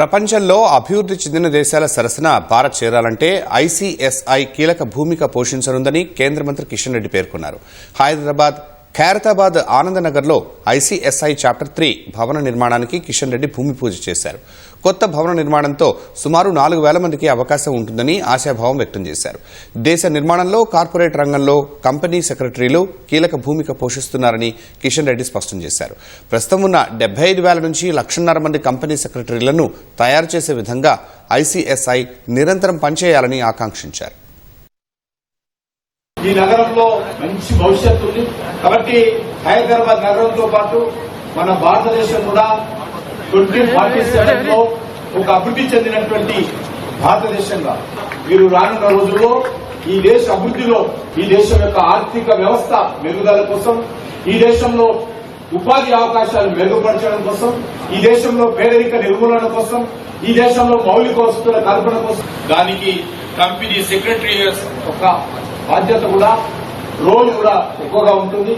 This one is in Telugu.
ప్రపంచంలో అభివృద్ధి చెందిన దేశాల సరసన భారత్ చేరాలంటే ఐసీఎస్ఐ కీలక భూమిక పోషించనుందని కేంద్ర మంత్రి కిషన్ రెడ్డి పేర్కొన్నారు. హైదరాబాద్ ఖైరతాబాద్ ఆనందనగర్లో ఐసీఎస్ఐ చాప్టర్ త్రీ భవన నిర్మాణానికి కిషన్ రెడ్డి భూమి పూజ చేశారు. కొత్త భవన నిర్మాణంతో సుమారు నాలుగు వేల మందికి అవకాశం ఉంటుందని ఆశాభావం వ్యక్తం చేశారు. దేశ నిర్మాణంలో కార్పొరేట్ రంగంలో కంపెనీ సెక్రటరీలు కీలక భూమిక పోషిస్తున్నారని కిషన్ రెడ్డి స్పష్టం చేశారు. ప్రస్తుతం ఉన్న డెబ్బై ఐదు వేల నుంచి లక్షన్నర మంది కంపెనీ సెక్రటరీలను తయారు చేసే విధంగా ఐసీఎస్ఐ నిరంతరం పనిచేయాలని ఆకాంక్షించారు. ఈ నగరంలో మంచి భవిష్యత్తు ఉంది. కాబట్టి హైదరాబాద్ నగరంతో పాటు మన భారతదేశం కూడా ట్వంటీ ఫార్టీ సెవెన్లో ఒక అభివృద్ధి చెందినటువంటి భారతదేశంగా. మీరు రానున్న రోజుల్లో ఈ దేశ అభివృద్ధిలో ఈ దేశం యొక్క ఆర్థిక వ్యవస్థ మెరుగుదల కోసం ఈ దేశంలో ఉపాధి అవకాశాలు మెరుగుపరచడం కోసం ఈ దేశంలో పేదరిక నిర్మూలన కోసం ఈ దేశంలో మౌలిక వసతుల కల్పన కోసం. దానికి కంపెనీ సెక్రటరీ ఒక బాధ్యత కూడా లోన్ కూడా ఎక్కువగా ఉంటుంది.